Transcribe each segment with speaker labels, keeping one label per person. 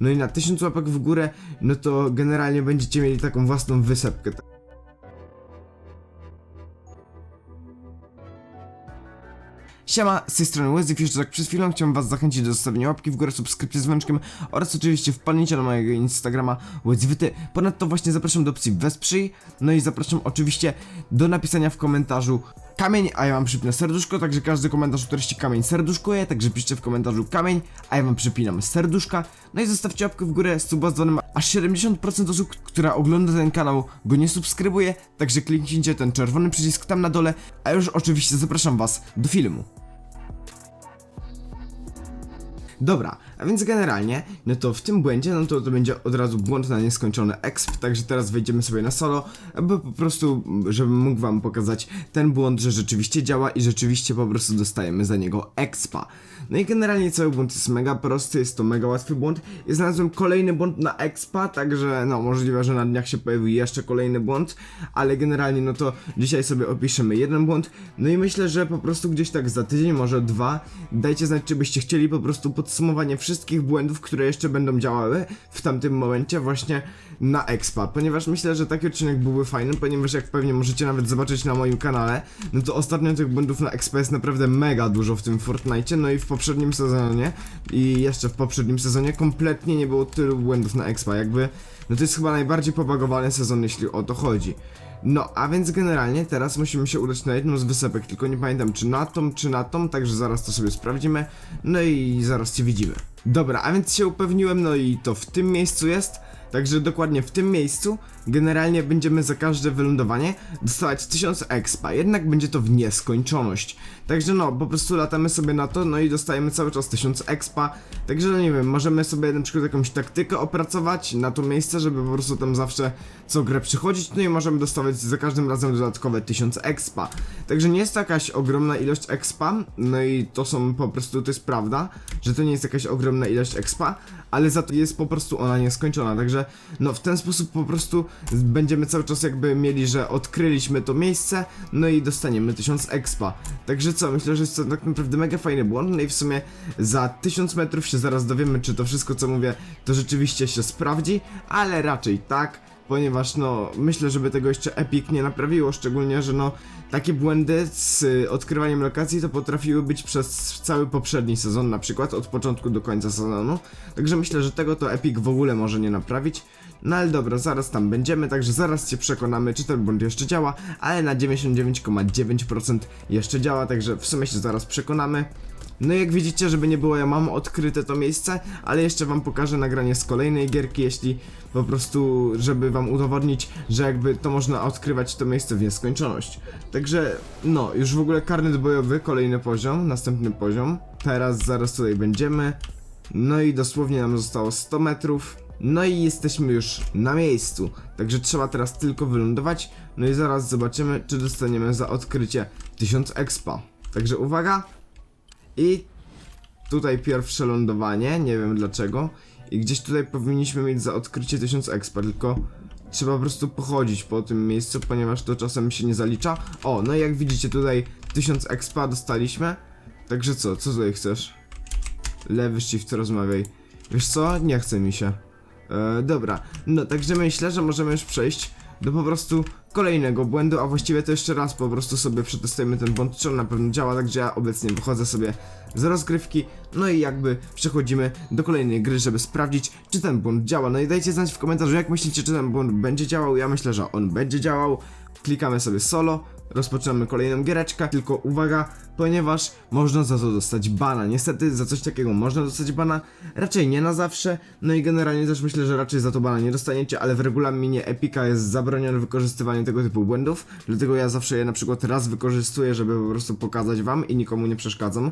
Speaker 1: No i na 1000 łapek w górę, no to generalnie będziecie mieli taką własną wysepkę. Siema, z tej strony Łezy, jeszcze tak przed chwilą chciałem was zachęcić do zostawienia łapki w górę, subskrypcji z dzwoneczkiem oraz oczywiście wpadnięcia na mojego Instagrama Łezywyty. Ponadto właśnie zapraszam do opcji Wesprzyj, no i zapraszam oczywiście do napisania w komentarzu kamień, a ja wam przypnę serduszko, także każdy komentarz o treści kamień serduszkuje, także piszcie w komentarzu kamień, a ja wam przypinam serduszka. No i zostawcie łapkę w górę suba z dzwonem, aż 70% osób, która ogląda ten kanał go nie subskrybuje, także kliknijcie ten czerwony przycisk tam na dole, a już oczywiście zapraszam was do filmu. Dobra, a więc generalnie, no to w tym błędzie, no to to będzie od razu błąd na nieskończony exp, także teraz wejdziemy sobie na solo, aby po prostu, żebym mógł wam pokazać ten błąd, że rzeczywiście działa i rzeczywiście po prostu dostajemy za niego expa. No i generalnie cały błąd jest mega prosty, jest to mega łatwy błąd i znalazłem kolejny błąd na expa, także no możliwe, że na dniach się pojawi jeszcze kolejny błąd, ale generalnie no to dzisiaj sobie opiszemy jeden błąd, no i myślę, że po prostu gdzieś tak za tydzień, może dwa, dajcie znać, czy byście chcieli po prostu podsumowanie wszystkich błędów, które jeszcze będą działały w tamtym momencie właśnie na expa, ponieważ myślę, że taki odcinek byłby fajny, ponieważ jak pewnie możecie nawet zobaczyć na moim kanale, no to ostatnio tych błędów na expa jest naprawdę mega dużo w tym Fortnite, no i w poprzednim sezonie i jeszcze w poprzednim sezonie kompletnie nie było tylu błędów na expa, jakby no to jest chyba najbardziej pobagowany sezon, jeśli o to chodzi. No, a więc generalnie teraz musimy się udać na jedną z wysepek, tylko nie pamiętam czy na tą, czy na tą, także zaraz to sobie sprawdzimy, no i zaraz cię widzimy. Dobra, a więc się upewniłem, no i to w tym miejscu jest, także dokładnie w tym miejscu generalnie będziemy za każde wylądowanie dostawać 1000 expa, jednak będzie to w nieskończoność. Także no, po prostu latamy sobie na to, no i dostajemy cały czas 1000 expa, także no nie wiem, możemy sobie na przykład jakąś taktykę opracować na to miejsce, żeby po prostu tam zawsze co grę przychodzić, no i możemy dostawać za każdym razem dodatkowe 1000 expa. Także nie jest to jakaś ogromna ilość expa, no i to są po prostu, to jest prawda, że to nie jest jakaś ogromna ilość expa, ale za to jest po prostu ona nieskończona, także no w ten sposób po prostu będziemy cały czas jakby mieli, że odkryliśmy to miejsce, no i dostaniemy 1000 expa. Także co, myślę, że jest to tak naprawdę mega fajny błąd, no i w sumie za 1000 metrów się zaraz dowiemy, czy to wszystko co mówię, to rzeczywiście się sprawdzi, ale raczej tak, ponieważ no, myślę, żeby tego jeszcze Epic nie naprawiło, szczególnie, że no, takie błędy z y, odkrywaniem lokacji to potrafiły być przez cały poprzedni sezon, na przykład od początku do końca sezonu, także myślę, że tego to Epic w ogóle może nie naprawić, no ale dobra, zaraz tam będziemy, także zaraz się przekonamy, czy ten błąd jeszcze działa, ale na 99,9% jeszcze działa, także w sumie się zaraz przekonamy. No jak widzicie, żeby nie było, ja mam odkryte to miejsce, ale jeszcze wam pokażę nagranie z kolejnej gierki, jeśli po prostu, żeby wam udowodnić, że jakby to można odkrywać to miejsce w nieskończoność. Także, no, już w ogóle karnet bojowy, kolejny poziom, następny poziom. Teraz zaraz tutaj będziemy. No i dosłownie nam zostało 100 metrów. No i jesteśmy już na miejscu, także trzeba teraz tylko wylądować. No i zaraz zobaczymy, czy dostaniemy za odkrycie 1000 expa. Także uwaga, i tutaj pierwsze lądowanie, nie wiem dlaczego. I gdzieś tutaj powinniśmy mieć za odkrycie 1000 expa, tylko trzeba po prostu pochodzić po tym miejscu, ponieważ to czasem się nie zalicza. O, no i jak widzicie tutaj 1000 expa dostaliśmy. Także co, co tutaj chcesz? Lewy shift rozmawiaj. Wiesz co? Nie chce mi się. E, dobra, no także myślę, że możemy już przejść do po prostu kolejnego błędu, a właściwie to jeszcze raz po prostu sobie przetestujemy ten błąd, czy on na pewno działa, także ja obecnie wychodzę sobie z rozgrywki, no i jakby przechodzimy do kolejnej gry, żeby sprawdzić, czy ten błąd działa. No i dajcie znać w komentarzu, jak myślicie, czy ten błąd będzie działał, ja myślę, że on będzie działał. Klikamy sobie solo, rozpoczynamy kolejną giereczkę, tylko uwaga, ponieważ można za to dostać bana. Niestety za coś takiego można dostać bana, raczej nie na zawsze, no i generalnie też myślę, że raczej za to bana nie dostaniecie, ale w regulaminie Epica jest zabronione wykorzystywanie tego typu błędów, dlatego ja zawsze je na przykład raz wykorzystuję, żeby po prostu pokazać wam i nikomu nie przeszkadzam.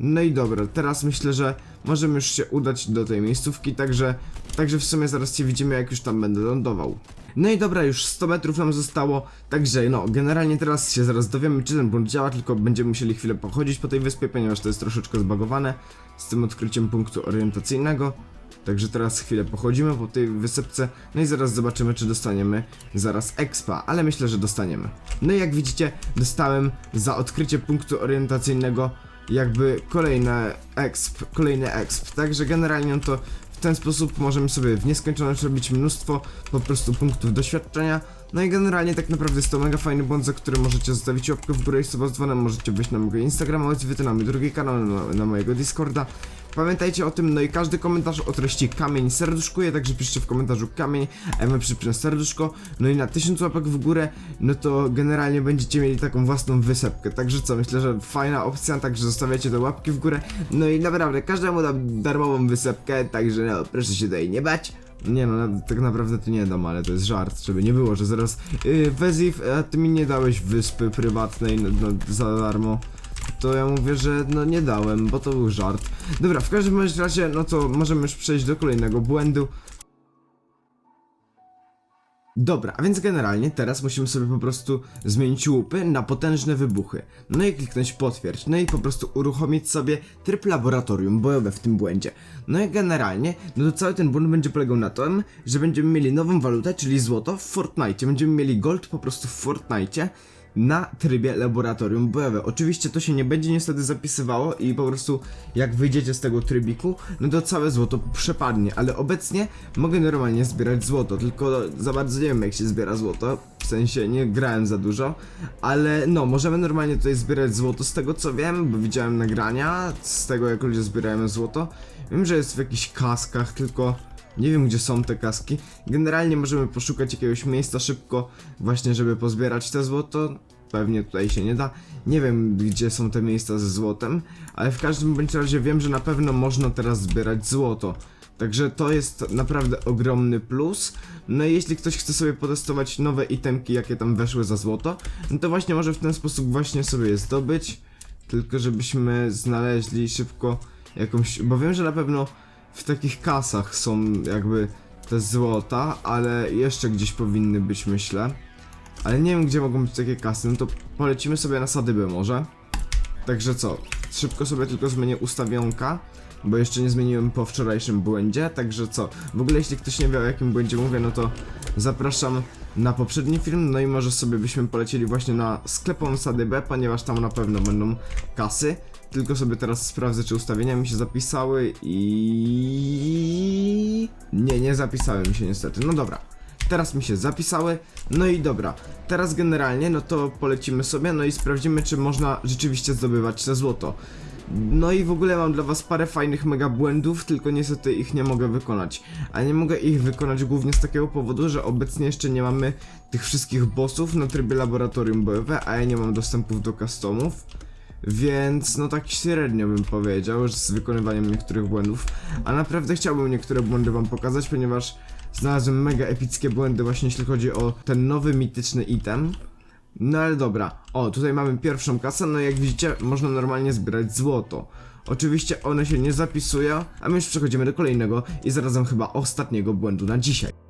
Speaker 1: No i dobra, teraz myślę, że możemy już się udać do tej miejscówki, także, także w sumie zaraz się widzimy, jak już tam będę lądował. No i dobra, już 100 metrów nam zostało, także no, generalnie teraz się zaraz dowiemy, czy ten błąd działa, tylko będziemy musieli chwilę pochodzić po tej wyspie, ponieważ to jest troszeczkę zbagowane z tym odkryciem punktu orientacyjnego. Także teraz chwilę pochodzimy po tej wysepce, no i zaraz zobaczymy, czy dostaniemy zaraz expa, ale myślę, że dostaniemy. No i jak widzicie, dostałem za odkrycie punktu orientacyjnego jakby kolejne exp, kolejny exp, także generalnie to ten sposób możemy sobie w nieskończoność robić mnóstwo po prostu punktów doświadczenia. No i generalnie tak naprawdę jest to mega fajny błąd, za który możecie zostawić łapkę w górę i suba możecie wejść na mojego Instagrama, odwiedzić na mój drugi kanał, na, na mojego Discorda. Pamiętajcie o tym, no i każdy komentarz o treści kamień serduszkuje, także piszcie w komentarzu kamień, a ja wam przypnę serduszko. No i na 1000 łapek w górę, no to generalnie będziecie mieli taką własną wysepkę. Także co, myślę, że fajna opcja, także zostawiacie te łapki w górę. No i naprawdę, każdemu dam darmową wysepkę, także no, proszę się tutaj nie bać. Nie no, tak naprawdę to nie dam, ale to jest żart, żeby nie było, że zaraz yy, a ty mi nie dałeś wyspy prywatnej no, no, za darmo. To ja mówię, że no nie dałem, bo to był żart. Dobra, w każdym razie, no to możemy już przejść do kolejnego błędu. Dobra, a więc generalnie teraz musimy sobie po prostu zmienić łupy na potężne wybuchy. No i kliknąć potwierdź, no i po prostu uruchomić sobie tryb laboratorium bojowe w tym błędzie. No i generalnie, no to cały ten błąd będzie polegał na tym, że będziemy mieli nową walutę, czyli złoto w Fortnite. Będziemy mieli gold po prostu w Fortnite na trybie laboratorium bojowe. Oczywiście to się nie będzie niestety zapisywało i po prostu jak wyjdziecie z tego trybiku, no to całe złoto przepadnie, ale obecnie mogę normalnie zbierać złoto, tylko za bardzo nie wiem jak się zbiera złoto, w sensie nie grałem za dużo, ale no, możemy normalnie tutaj zbierać złoto z tego co wiem, bo widziałem nagrania z tego jak ludzie zbierają złoto. Wiem, że jest w jakichś kaskach, tylko nie wiem gdzie są te kaski. Generalnie możemy poszukać jakiegoś miejsca szybko, właśnie żeby pozbierać te złoto. Pewnie tutaj się nie da. Nie wiem gdzie są te miejsca ze złotem, ale w każdym bądź razie wiem, że na pewno można teraz zbierać złoto. Także to jest naprawdę ogromny plus. No i jeśli ktoś chce sobie potestować nowe itemki, jakie tam weszły za złoto, no to właśnie może w ten sposób właśnie sobie je zdobyć. Tylko żebyśmy znaleźli szybko jakąś. Bo wiem, że na pewno w takich kasach są jakby te złota, ale jeszcze gdzieś powinny być, myślę. Ale nie wiem, gdzie mogą być takie kasy, no to polecimy sobie na sadybę może. Także co, szybko sobie tylko zmienię ustawionka, bo jeszcze nie zmieniłem po wczorajszym błędzie, także co, w ogóle jeśli ktoś nie wie o jakim błędzie mówię, no to zapraszam na poprzedni film, no i może sobie byśmy polecieli właśnie na sklepową sadybę, ponieważ tam na pewno będą kasy. Tylko sobie teraz sprawdzę, czy ustawienia mi się zapisały i... Nie, nie zapisały mi się niestety. No dobra. Teraz mi się zapisały. No i dobra. Teraz generalnie, no to polecimy sobie, no i sprawdzimy, czy można rzeczywiście zdobywać te złoto. No i w ogóle mam dla was parę fajnych mega błędów, tylko niestety ich nie mogę wykonać. A nie mogę ich wykonać głównie z takiego powodu, że obecnie jeszcze nie mamy tych wszystkich bossów na trybie laboratorium bojowe, a ja nie mam dostępów do customów. Więc no tak średnio bym powiedział, z wykonywaniem niektórych błędów. A naprawdę chciałbym niektóre błędy wam pokazać, ponieważ znalazłem mega epickie błędy właśnie jeśli chodzi o ten nowy mityczny item. No ale dobra, o tutaj mamy pierwszą kasę, no jak widzicie można normalnie zbierać złoto. Oczywiście one się nie zapisują, a my już przechodzimy do kolejnego i zarazem chyba ostatniego błędu na dzisiaj.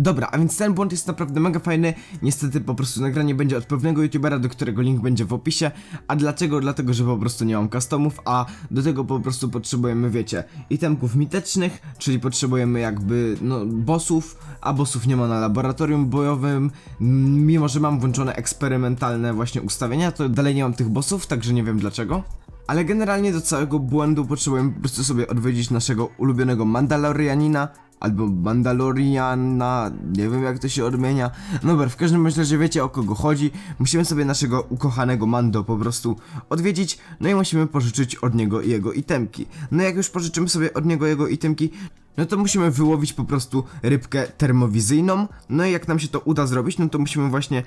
Speaker 1: Dobra, a więc ten błąd jest naprawdę mega fajny. Niestety po prostu nagranie będzie od pewnego youtubera, do którego link będzie w opisie. A dlaczego? Dlatego, że po prostu nie mam customów, a do tego po prostu potrzebujemy, wiecie, itemków mitycznych, czyli potrzebujemy jakby, no, bossów, a bossów nie ma na laboratorium bojowym. Mimo, że mam włączone eksperymentalne właśnie ustawienia, to dalej nie mam tych bossów, także nie wiem dlaczego. Ale generalnie do całego błędu potrzebujemy po prostu sobie odwiedzić naszego ulubionego Mandalorianina, albo Mandaloriana, nie wiem jak to się odmienia. No dobra, w każdym razie że wiecie o kogo chodzi. Musimy sobie naszego ukochanego Mando po prostu odwiedzić, no i musimy pożyczyć od niego jego itemki. No jak już pożyczymy sobie od niego jego itemki, no to musimy wyłowić po prostu rybkę termowizyjną. No i jak nam się to uda zrobić, no to musimy właśnie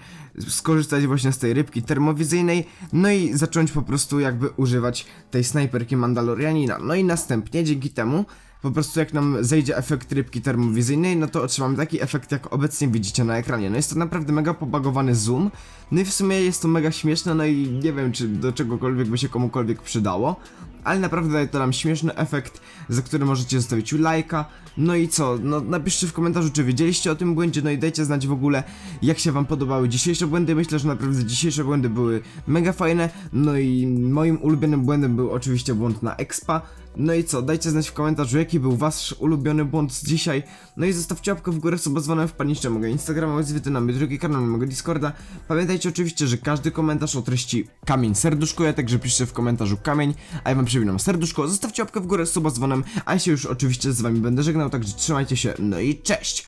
Speaker 1: skorzystać właśnie z tej rybki termowizyjnej, no i zacząć po prostu jakby używać tej snajperki Mandalorianina. No i następnie dzięki temu po prostu jak nam zejdzie efekt rybki termowizyjnej, no to otrzymamy taki efekt jak obecnie widzicie na ekranie. No jest to naprawdę mega pobagowany zoom, no i w sumie jest to mega śmieszne, no i nie wiem czy do czegokolwiek by się komukolwiek przydało, ale naprawdę daje to nam śmieszny efekt, za który możecie zostawić lajka. No i co, no napiszcie w komentarzu czy wiedzieliście o tym błędzie, no i dajcie znać w ogóle jak się wam podobały dzisiejsze błędy, myślę, że naprawdę dzisiejsze błędy były mega fajne, no i moim ulubionym błędem był oczywiście błąd na expa, No i co, dajcie znać w komentarzu, jaki był wasz ulubiony błąd z dzisiaj. No i zostawcie łapkę w górę, suba dzwonem, wpadnijcie na mojego Instagrama, odezwiecie na mój drugi kanał, na mojego Discorda. Pamiętajcie oczywiście, że każdy komentarz o treści kamień serduszkuje, także piszcie w komentarzu kamień, a ja wam przypominam serduszko, zostawcie łapkę w górę, suba dzwonem, a ja się już oczywiście z wami będę żegnał, także trzymajcie się, no i cześć!